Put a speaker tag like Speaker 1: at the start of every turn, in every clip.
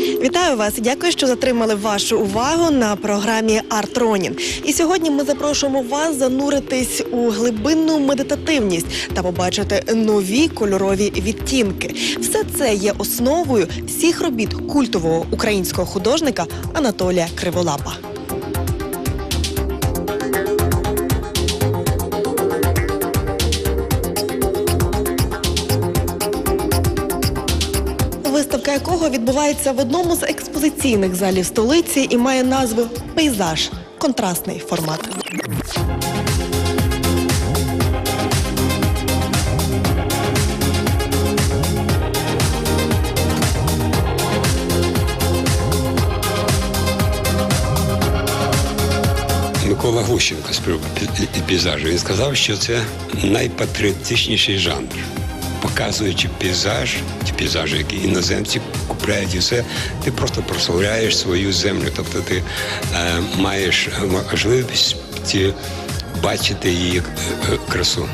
Speaker 1: Вітаю вас! Дякую, що затримали вашу увагу на програмі Артроні. І сьогодні ми запрошуємо вас зануритись у глибинну медитативність та побачити нові кольорові відтінки. Все це є основою всіх робіт культового українського художника Анатолія Криволапа. Якого відбувається в одному з експозиційних залів столиці і має назву Пейзаж контрастний формат.
Speaker 2: Микола Гущенко з приводу пейзажу. Він сказав, що це найпатріотичніший жанр. Показуючи пейзаж, ті пейзажі, які іноземці купляють і все, ти просто прославляєш свою землю. Тобто ти е, маєш можливість бачити її е, красу.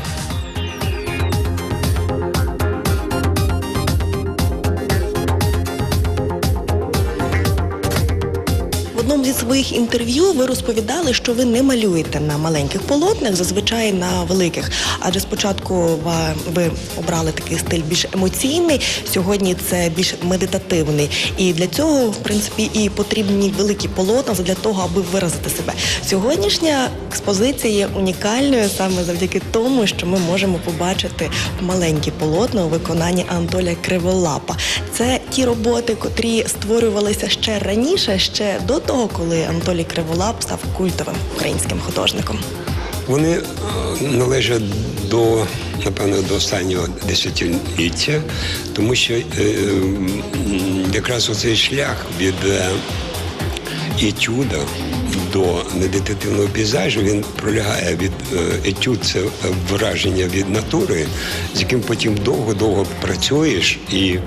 Speaker 1: Одному зі своїх інтерв'ю ви розповідали, що ви не малюєте на маленьких полотнах, зазвичай на великих. Адже спочатку ви обрали такий стиль більш емоційний, сьогодні це більш медитативний. І для цього, в принципі, і потрібні великі полотна для того, аби виразити себе. Сьогоднішня експозиція є унікальною саме завдяки тому, що ми можемо побачити маленькі полотна у виконанні Анатолія Криволапа. Це ті роботи, котрі створювалися ще раніше, ще до того, коли Анатолій Криволап став культовим українським художником.
Speaker 2: Вони е, належать до, напевно, до останнього десятиліття, тому що е, якраз оцей шлях від е, етюда до медитативного пейзажу він пролягає від е, етюд це враження від натури, з яким потім довго-довго працюєш і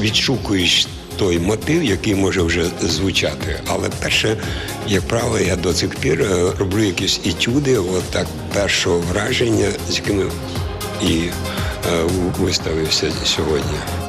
Speaker 2: відшукуєш той мотив, який може вже звучати. Але перше, як правило, я до цих пір е, роблю якісь етюди, от так першого враження, з якими і е, виставився сьогодні.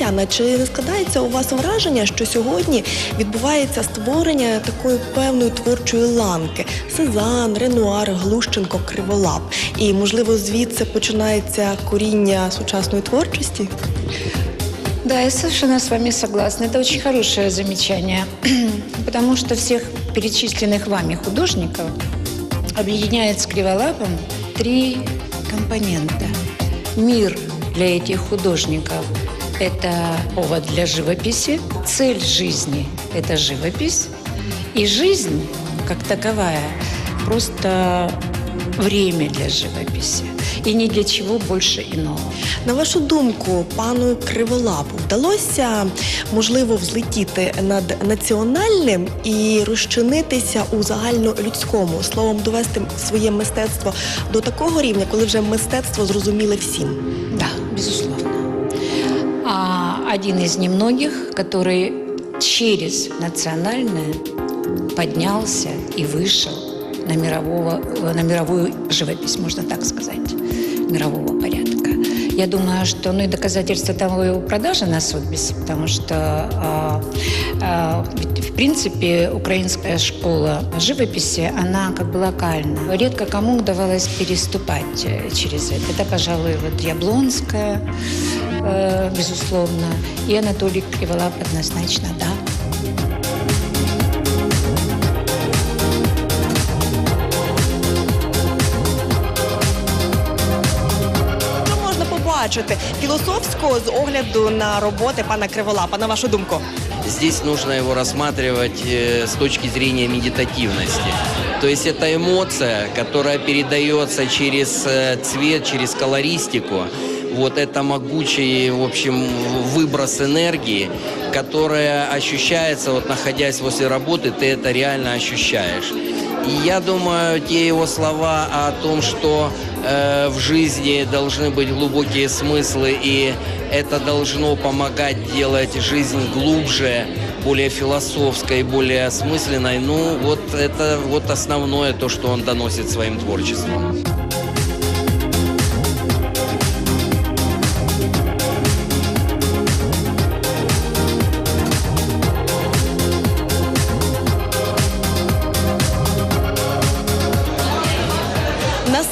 Speaker 1: Тетяна, чи не складається у вас враження, що сьогодні відбувається створення такої певної творчої ланки? Сезанн, Ренуар, Глущенко, Криволап. І, можливо, звідси починається коріння сучасної творчості?
Speaker 3: Да, я совершенно с вами согласна. Это очень хорошее замечание, потому что всех перечисленных вами художников объединяет с Криволапом три компонента. Мир для этих художников – это повод для живописи, цель жизни – это живопись, и жизнь, как таковая, просто время для живописи, и ни для чего больше иного.
Speaker 1: На вашу думку, пану Криволапу вдалося можливо взлетіти над національним і розчинитися у загальнолюдському словом, довести своє мистецтво до такого рівня, коли вже мистецтво зрозуміле всім.
Speaker 3: Да, безусловно. А один из немногих, который через национальное поднялся и вышел на, мирового, на мировую живопись, можно так сказать, мирового порядка. Я думаю, что ну и доказательство того его продажи на Сотбисе, потому что а, ведь, в принципе украинская школа живописи, она как бы локальна. Редко кому удавалось переступать э, через это. Это, пожалуй, вот Яблонская, э, безусловно, и Анатолий Криволап однозначно, да.
Speaker 1: Що можна побачити філософського з огляду на роботи пана Криволапа, на вашу думку?
Speaker 4: Здесь нужно его рассматривать э, с точки зрения медитативности. То есть это эмоция, которая передается через э, цвет, через колористику. Вот это могучий, в общем, выброс энергии, которая ощущается, вот находясь возле работы, ты это реально ощущаешь. И я думаю, те его слова о том, что э, в жизни должны быть глубокие смыслы, и это должно помогать делать жизнь глубже, более философской, более осмысленной. Ну, вот это вот основное то, что он доносит своим творчеством.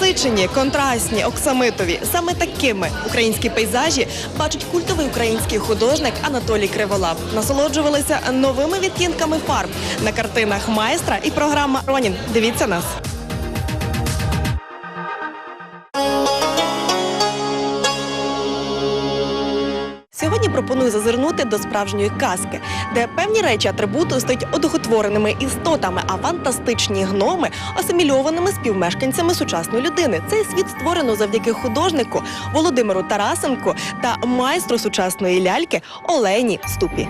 Speaker 1: Насичені, контрастні, оксамитові. Саме такими українські пейзажі бачить культовий український художник Анатолій Криволап. Насолоджувалися новими відтінками фарб на картинах майстра і програма Ронін. Дивіться нас. Пропоную зазирнути до справжньої казки, де певні речі атрибуту стають одухотвореними істотами, а фантастичні гноми асимільованими співмешканцями сучасної людини. Цей світ створено завдяки художнику Володимиру Тарасенку та майстру сучасної ляльки Олені Ступі.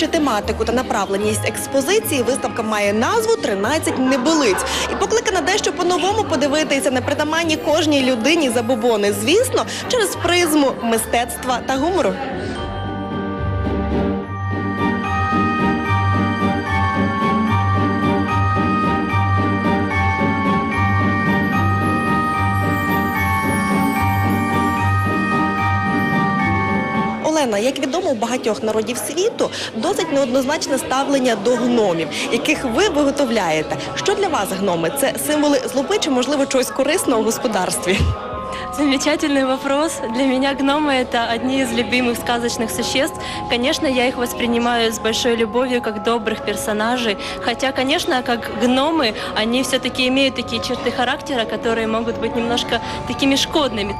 Speaker 1: Враховуючи тематику та направленість експозиції, виставка має назву «13 небилиць і покликана дещо по-новому подивитися на притаманні кожній людині забобони, звісно, через призму мистецтва та гумору. як відомо у багатьох народів світу, досить неоднозначне ставлення до гномів, яких ви виготовляєте. Що для вас гноми? Це символи злоби чи можливо чогось корисного в господарстві?
Speaker 5: Замечательный вопрос. Для меня гномы – это одни из любимых сказочных существ. Конечно, я их воспринимаю с большой любовью, как добрых персонажей. Хотя, конечно, как гномы, они все-таки имеют такие черты характера, которые могут быть немножко такими шкодными.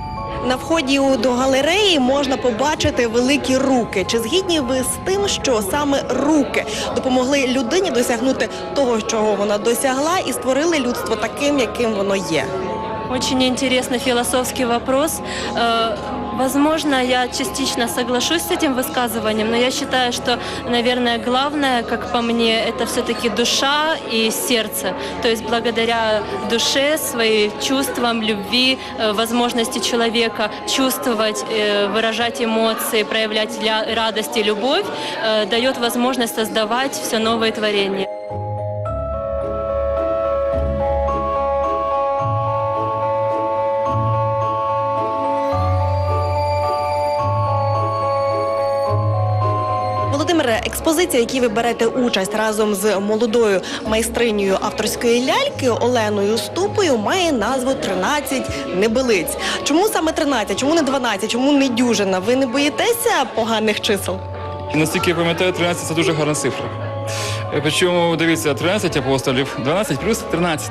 Speaker 1: На вході до галереї можна побачити великі руки. Чи згідні ви з тим, що саме руки допомогли людині досягнути того, чого вона досягла, і створили людство таким, яким воно є?
Speaker 5: Очень интересный философский вопрос. Возможно, я частично соглашусь с этим высказыванием, но я считаю, что, наверное, главное, как по мне, это все-таки душа и сердце. То есть благодаря душе, своим чувствам, любви, э, возможности человека чувствовать, э, выражать эмоции, проявлять ля- радость и любовь, э, дает возможность создавать все новое творение.
Speaker 1: Експозиція, в якій ви берете участь разом з молодою майстринею авторської ляльки Оленою Ступою, має назву «13 небилиць. Чому саме 13? Чому не 12? Чому не дюжина? Ви не боїтеся поганих чисел?
Speaker 6: Наскільки я пам'ятаю, 13 це дуже гарна цифра. Е, Причому, дивіться, 13 апостолів, 12 плюс 13.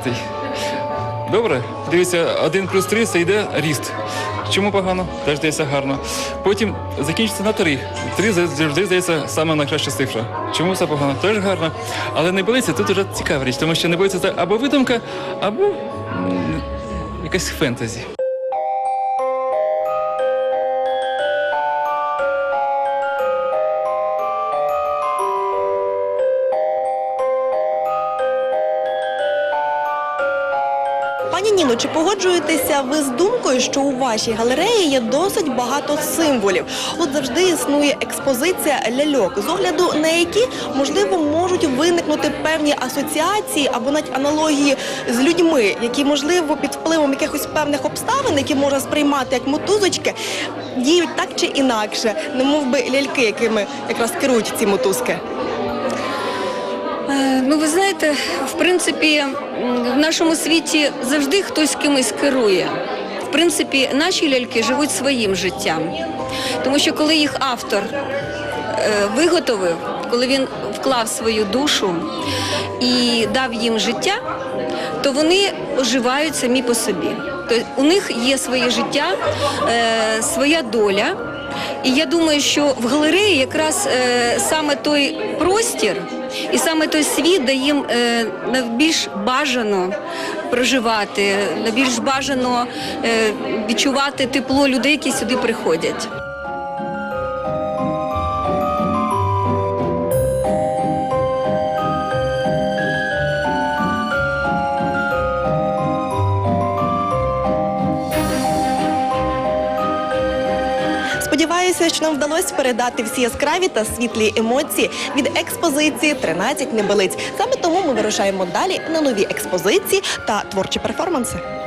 Speaker 6: Добре? Дивіться, 1 плюс 3 це йде ріст. Чому погано? Теж здається гарно. Потім закінчиться на 3. 3 завжди здається саме найкраща цифра. Чому це погано? Теж гарно. Але не боїться, тут уже цікава річ, тому що не боїться це або видумка, або якась фентезі.
Speaker 1: Пані Ніно, чи погоджуєтеся ви з думкою, що у вашій галереї є досить багато символів? От завжди існує експозиція ляльок, з огляду на які можливо можуть виникнути певні асоціації або навіть аналогії з людьми, які можливо під впливом якихось певних обставин, які можна сприймати як мотузочки, діють так чи інакше, не мов би ляльки, якими якраз керують ці мотузки.
Speaker 7: Е, Ну, ви знаєте, в принципі, в нашому світі завжди хтось кимось керує. В принципі, наші ляльки живуть своїм життям. Тому що коли їх автор е, виготовив, коли він вклав свою душу і дав їм життя, то вони оживають самі по собі. Тобто у них є своє життя, е, своя доля. І я думаю, що в галереї якраз саме той простір і саме той світ, де їм е, найбільш бажано проживати, найбільш бажано е, відчувати тепло людей, які сюди приходять.
Speaker 1: Сподіваюся, що нам вдалося передати всі яскраві та світлі емоції від експозиції «13 небелиць. Саме тому ми вирушаємо далі на нові експозиції та творчі перформанси.